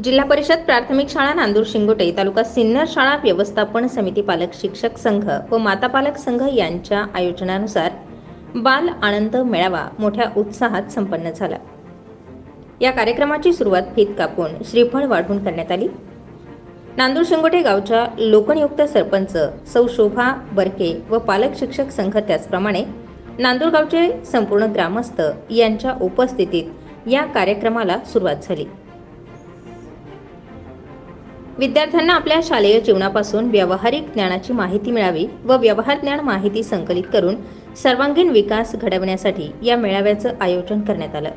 जिल्हा परिषद प्राथमिक शाळा नांदूर शिंगोटे तालुका सिन्नर शाळा व्यवस्थापन समिती पालक शिक्षक संघ व माता पालक संघ यांच्या आयोजनानुसार बाल आनंद मेळावा मोठ्या उत्साहात संपन्न झाला. या कार्यक्रमाची सुरुवात फीत कापून श्रीफळ वाढवून करण्यात आली. नांदूर शिंगोटे गावच्या लोकनियुक्त सरपंच सौ शोभा बरके व पालक शिक्षक संघ त्याचप्रमाणे नांदूर गावचे संपूर्ण ग्रामस्थ यांच्या उपस्थितीत या कार्यक्रमाला सुरुवात झाली. विद्यार्थ्यांना आपल्या शालेय जीवनापासून व्यावहारिक ज्ञानाची माहिती मिळावी व व्यवहार ज्ञान माहिती संकलित करून सर्वांगीण विकास घडवण्यासाठी या मेळाव्याचं आयोजन करण्यात आलं.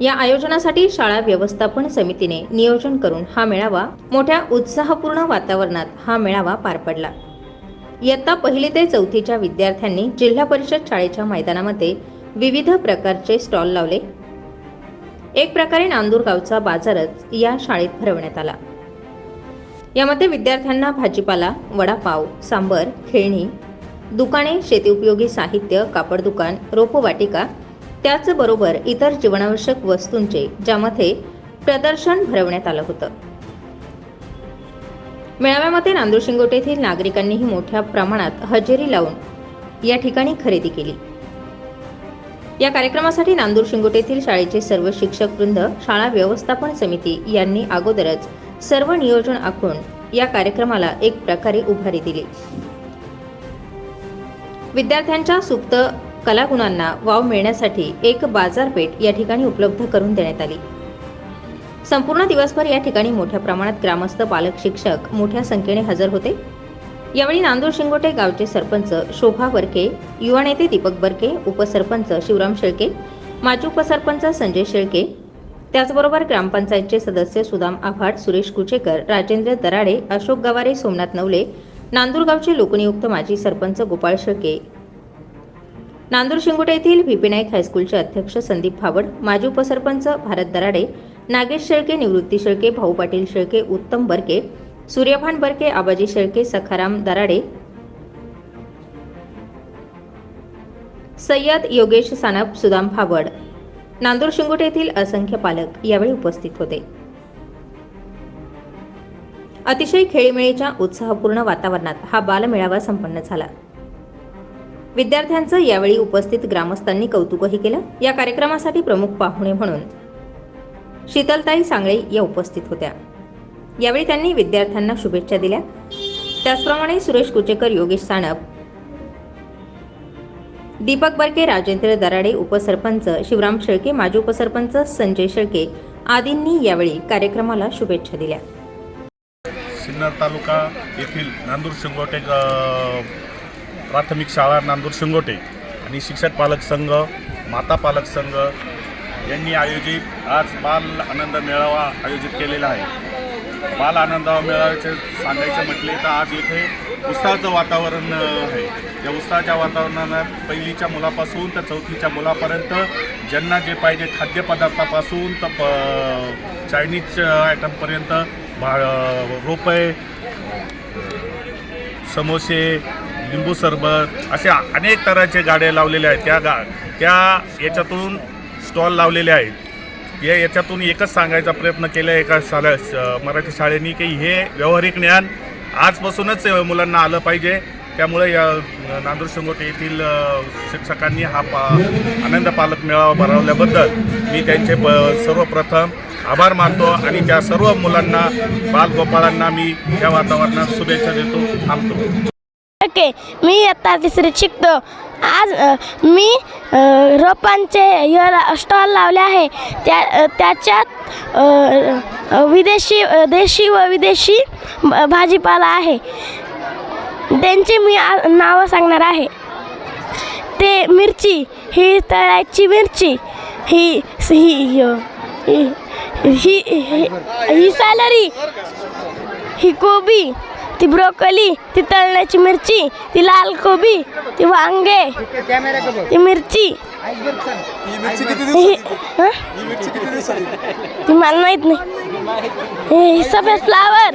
या आयोजनासाठी शाळा व्यवस्थापन समितीने नियोजन करून हा मेळावा मोठ्या उत्साहपूर्ण वातावरणात हा मेळावा पार पडला. इयत्ता पहिली ते चौथीच्या विद्यार्थ्यांनी जिल्हा परिषद शाळेच्या मैदानामध्ये विविध प्रकारचे स्टॉल लावले. एक प्रकारे नांदूरगावचा बाजारच या शाळेत भरवण्यात आला. यामध्ये विद्यार्थ्यांना भाजीपाला वडापाव सांबर खेळणी दुकाने शेतीउपयोगी साहित्य कापड दुकान रोपवाटिका त्याचबरोबर इतर जीवनावश्यक वस्तूंचे ज्यामध्ये प्रदर्शन भरवण्यात आलं होतं. मेळाव्यामध्ये नांदूर शिंगोटे येथील नागरिकांनीही मोठ्या प्रमाणात हजेरी लावून या ठिकाणी खरेदी केली. या कार्यक्रमासाठी नांदूर शिंगोट येथील शाळेचे सर्व शिक्षक वृंद शाळा व्यवस्थापन समिती यांनी अगोदरच सर्व नियोजन आखून या कार्यक्रमाला एक प्रकारे उभारी दिली. विद्यार्थ्यांच्या सुप्त कलागुणांना वाव मिळण्यासाठी एक बाजारपेठ या ठिकाणी उपलब्ध करून देण्यात आली. संपूर्ण दिवसभर या ठिकाणी मोठ्या प्रमाणात ग्रामस्थ पालक शिक्षक मोठ्या संख्येने हजर होते. यावेळी नांदूर शिंगोटे गावचे सरपंच शोभा बर्के युवा नेते दीपक बर्के उपसरपंच शिवराम शेळके माजी उपसरपंच संजय शेळके त्याचबरोबर ग्रामपंचायतचे सदस्य सुदाम आव्हाड सुरेश कुचेकर राजेंद्र दराडे अशोक गवारे सोमनाथ नवले नांदूर गावचे लोकनियुक्त माजी सरपंच गोपाळ शेळके. नांदूर शिंगोटे येथील व्ही नाईक हायस्कूलचे अध्यक्ष संदीप भावड माजी उपसरपंच भारत दराडे नागेश शेळके निवृत्ती शेळके भाऊ पाटील शेळके उत्तम बर्के सूर्यभान बरके आबाजी शेळके सखाराम दराडे सय्यद योगेश सानप सुदाम फावड नांदूर शिंगोटे येथील असंख्य पालक यावेळी उपस्थित होते. अतिशय खेळीमेळीच्या उत्साहपूर्ण वातावरणात हा बालमेळावा संपन्न झाला. विद्यार्थ्यांचं यावेळी उपस्थित ग्रामस्थांनी कौतुकही केलं. या कार्यक्रमासाठी प्रमुख पाहुणे म्हणून शीतलताई सांगळे या उपस्थित होत्या. यावेळी त्यांनी विद्यार्थ्यांना शुभेच्छा दिल्या. त्याचप्रमाणे सुरेश कुचेकर योगेश सानप दीपक बर्के राजेंद्र दराडे उपसरपंच शिवराम शेळके माजी उपसरपंच संजय शेळके आदींनी यावेळी कार्यक्रमाला शुभेच्छा दिल्या. सिन्नर तालुका येथील नांदूर शिंगोटे प्राथमिक शाळा नांदूर शिंगोटे आणि शिक्षक पालक संघ माता पालक संघ यांनी आयोजित आज बाल आनंद मेळावा आयोजित केलेला आहे. बाल आनंद मेळाव्याचे सांगायचं म्हटले तर आज इथे उत्साहाचं वातावरण आहे. या उत्साहाच्या वातावरणात पहिलीच्या मुलापासून तर चौथीच्या मुलापर्यंत ज्यांना जे पाहिजे खाद्यपदार्थापासून तर प चायनीज आयटमपर्यंत भा रोपे समोसे लिंबू सरबत अशा अनेक तऱ्हाचे गाड्या लावलेल्या आहेत. त्या गा त्या याच्यातून स्टॉल लावलेले आहेत. या याच्यातून एकच सांगायचा प्रयत्न केला आहे एका शाळा श- मराठी शाळेनी की हे व्यावहारिक ज्ञान आजपासूनच मुलांना आलं पाहिजे. त्यामुळे या नांदूर शिंगोटे येथील शिक्षकांनी हा पा आनंद पालक मेळावा भरवल्याबद्दल मी त्यांचे ब सर्वप्रथम आभार मानतो आणि त्या सर्व मुलांना बालगोपाळांना मी या वातावरणात शुभेच्छा देतो थांबतो. ओके मी आता तिसरीत शिकतो. आज मी रोपांचे स्टॉल लावले आहे. त्या त्याच्यात विदेशी देशी व विदेशी भाजीपाला आहे. त्यांची मी नावं सांगणार आहे. ते मिरची ही तळ्याची मिरची ही ही ही ही ही- ही सॅलरी ही कोबी ती ब्रोकोली ती तळण्याची मिरची ती लाल कोबी ती वांगे ती मिरची. ही- हं? ती मला माहीत नाही. हे ही सफेद flower.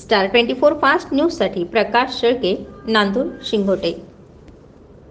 Star twenty four fast न्यूजसाठी प्रकाश शेळके नांदूर शिंगोटे.